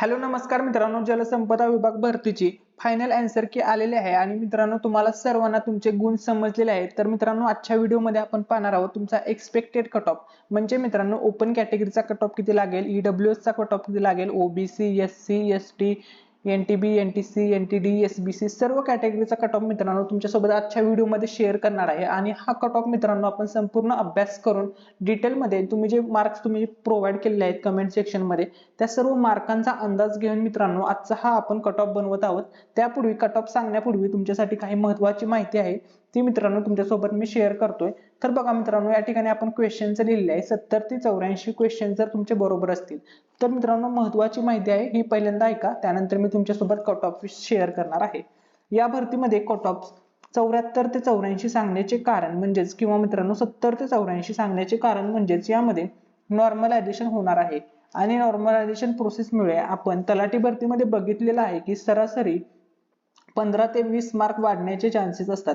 Hello नमस्कार मित्रांनो जलसंपदा विभाग भरतीची फायनल अँसर की आलेले आहे. आणि मित्रांनो तुम्हाला सर्वांना तुमचे गुण समजलेले आहेत. तर मित्रांनो आजच्या व्हिडिओमध्ये आपण पाहणार आहोत तुमचा एक्सपेक्टेड कट ऑफ म्हणजे मित्रांनो ओपन कॅटेगरीचा कट ऑफ किती लागेल? ईडब्ल्यू चा कट ऑफ किती लागेल? OBC S C S T N T B N T C N T D S B C सर्व कॅटेगरीचा कट ऑफ मित्रांनो तुमच्यासोबत आजच्या व्हिडिओमध्ये शेअर करणार आहे. आणि हा कट ऑफ मित्रांनो आपण संपूर्ण अभ्यास करून डिटेलमध्ये तुम्ही जे मार्क्स तुम्ही प्रोव्हाइड केलेले आहेत कमेंट सेक्शनमध्ये त्या सर्व मार्कांचा अंदाज घेऊन मित्रांनो आजचा हा आपण कट ऑफ बनवत आहोत. त्यापूर्वी कट ऑफ सांगण्यापूर्वी तुमच्यासाठी काही महत्त्वाची माहिती आहे. ती मित्रांनो तुमच्यासोबत मी शेअर करतोय. तर बघा मित्रांनो या ठिकाणी आपण क्वेश्चनचं लिहिले आहे सत्तर ते चौऱ्याऐंशी क्वेश्चन जर तुमचे बरोबर असतील तर मित्रांनो महत्वाची माहिती आहे ही पहिल्यांदा ऐका. त्यानंतर मी तुमच्यासोबत कट ऑफ शेअर करणार आहे. या भरतीमध्ये कट ऑफ चौऱ्याहत्तर ते चौऱ्याऐंशी सांगण्याचे कारण म्हणजेच किंवा मित्रांनो सत्तर ते चौऱ्याऐंशी सांगण्याचे कारण म्हणजेच यामध्ये नॉर्मलायझेशन होणार आहे. आणि नॉर्मलायझेशन प्रोसेसमुळे आपण तलाठी भरतीमध्ये बघितलेलं आहे की सरासरी पंधरा ते वीस मार्क वाढण्याचे चान्सेस असतात.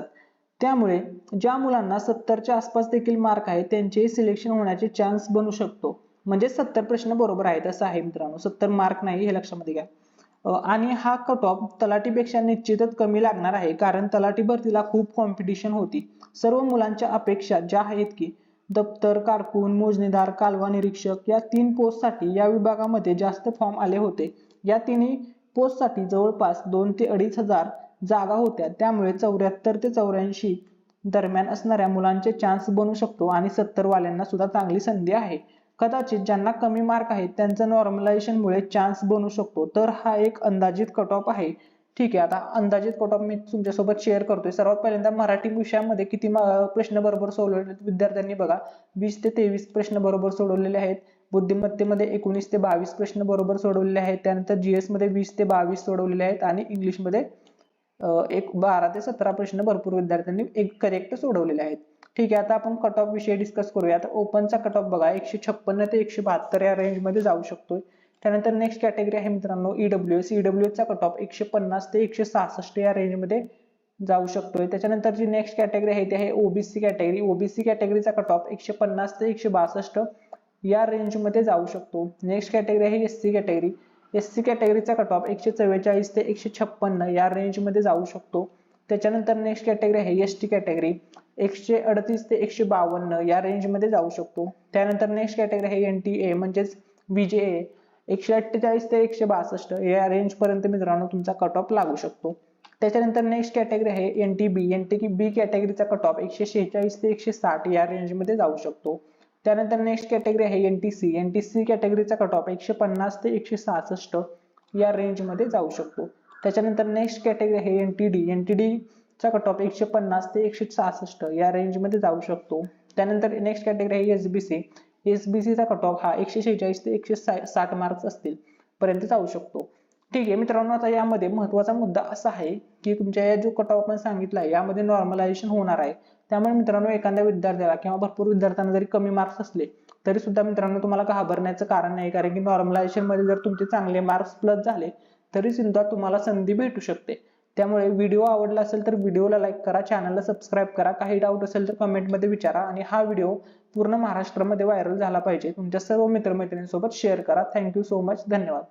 त्यामुळे ज्या मुलांना सत्तरच्या आसपास देखील मार्क आहे त्यांचे सिलेक्शन होण्याचे चान्स बनू शकतो. म्हणजे सत्तर प्रश्न बरोबर आहेत असं आहे मित्रांनो. सत्तर मार्क नाही हे लक्षामध्ये घ्या. आणि हा कट ऑफ तलाटीपेक्षा निश्चितच कमी लागणार आहे कारण तलाठी भरतीला खूप कॉम्पिटिशन होती. सर्व मुलांच्या अपेक्षा ज्या आहेत की दप्तर कारकून मोजणीदार कालवा निरीक्षक या तीन पोस्टसाठी या विभागामध्ये जास्त फॉर्म आले होते. या तिन्ही पोस्टसाठी जवळपास दोन ते अडीच हजार जागा होत्या. त्यामुळे चौऱ्याहत्तर ते चौऱ्याऐंशी दरम्यान असणाऱ्या मुलांचे चान्स बनू शकतो आणि सत्तर वाल्यांना सुद्धा चांगली संधी आहे. कदाचित ज्यांना कमी मार्क आहेत त्यांचं नॉर्मलायझेशनमुळे चान्स बनू शकतो. तर हा एक अंदाजित कट ऑफ आहे. ठीक आहे आता अंदाजित कट ऑफ मी तुमच्यासोबत शेअर करतोय. सर्वात पहिल्यांदा मराठी विषयामध्ये किती प्रश्न बरोबर सोडवले विद्यार्थ्यांनी बघा वीस ते तेवीस प्रश्न बरोबर सोडवलेले आहेत. बुद्धिमत्तेमध्ये एकोणीस ते बावीस प्रश्न बरोबर सोडवलेले आहेत. त्यानंतर जीएसमध्ये वीस ते बावीस सोडवलेले आहेत आणि इंग्लिशमध्ये एक बारा ते सतरा प्रश्न भरपूर विद्यार्थ्यांनी एक करेक्ट सोडवलेले आहेत. ठीक आहे आता आपण कट ऑफ विषय डिस्कस करूया आता ओपनचा कट ऑफ बघा एकशे छप्पन्न ते एकशे बहात्तर या रेंजमध्ये जाऊ शकतोय. त्यानंतर नेक्स्ट कॅटेगरी आहे मित्रांनो E W S E W एसचा cut off एकशे पन्नास ते एकशे सहासष्ट या रेंजमध्ये जाऊ शकतोय. त्याच्यानंतर जी नेक्स्ट कॅटेगरी आहे ती आहे ओबीसी कॅटेगरी ओबीसी कॅटेगरीचा कट ऑफ एकशे पन्नास ते एकशे बासष्ट या रेंजमध्ये जाऊ शकतो. नेक्स्ट कॅटेगरी आहे S C category S C कॅटेगरीचा cut off एकशे चव्वेचाळीस ते एकशे छप्पन्न या रेंजमध्ये जाऊ शकतो. त्याच्यानंतर नेक्स्ट कॅटेगरी आहे एस टी कॅटेगरी एकशे अडतीस ते एकशे बावन्न या रेंजमध्ये जाऊ शकतो. त्यानंतर नेक्स्ट कॅटेगरी आहे एन टी ए म्हणजेच बीजे एकशे अठ्ठेचाळीस ते एकशे बासष्ट या रेंज पर्यंत मित्रांनो तुमचा कट ऑफ लागू शकतो. त्याच्यानंतर नेक्स्ट कॅटेगरी आहे N T B N T B कॅटेगरीचा cut off एकशे शेहेचाळीस ते एकशे साठ या रेंजमध्ये जाऊ शकतो. त्यानंतर नेक्स्ट कॅटेगरी आहे N T C N T C कॅटेगरीचा cut off एकशे पन्नास ते एकशे सहासष्ट या रेंजमध्ये जाऊ शकतो. त्याच्यानंतर नेक्स्ट कॅटेगरी आहे N T D N T डीचा कट ऑफ एकशे पन्नास ते एकशे सहासष्ट या रेंजमध्ये जाऊ शकतो. त्यानंतर नेक्स्ट कॅटेगरी आहे S B C S B चा कट ऑफ हा एकशे शेहेचाळीस ते एकशे सा साठ मार्क्स असतील पर्यंत जाऊ शकतो. ठीक आहे मित्रांनो आता यामध्ये महत्त्वाचा मुद्दा असा आहे की तुमच्या या जो कट ऑफ आपण सांगितला आहे यामध्ये नॉर्मलायझेशन होणार आहे. त्यामुळे मित्रांनो एखाद्या विद्यार्थ्याला किंवा भरपूर विद्यार्थ्यांना जरी कमी मार्क्स असले तरी सुद्धा मित्रांनो तुम्हाला घाबरण्याचं कारण नाही. कारण की नॉर्मलायझेशनमध्ये जर तुमचे चांगले मार्क्स प्लस झाले तरी सुद्धा तुम्हाला संधी भेटू शकते. त्यामुळे व्हिडिओ आवडला असेल तर व्हिडिओला लाईक करा चॅनलला सबस्क्राईब करा. काही डाऊट असेल तर कमेंटमध्ये विचारा आणि हा व्हिडिओ पूर्ण महाराष्ट्रामध्ये व्हायरल झाला पाहिजे. तुमच्या सर्व मित्रमैत्रिणींसोबत शेअर करा. थँक्यू सो मच धन्यवाद.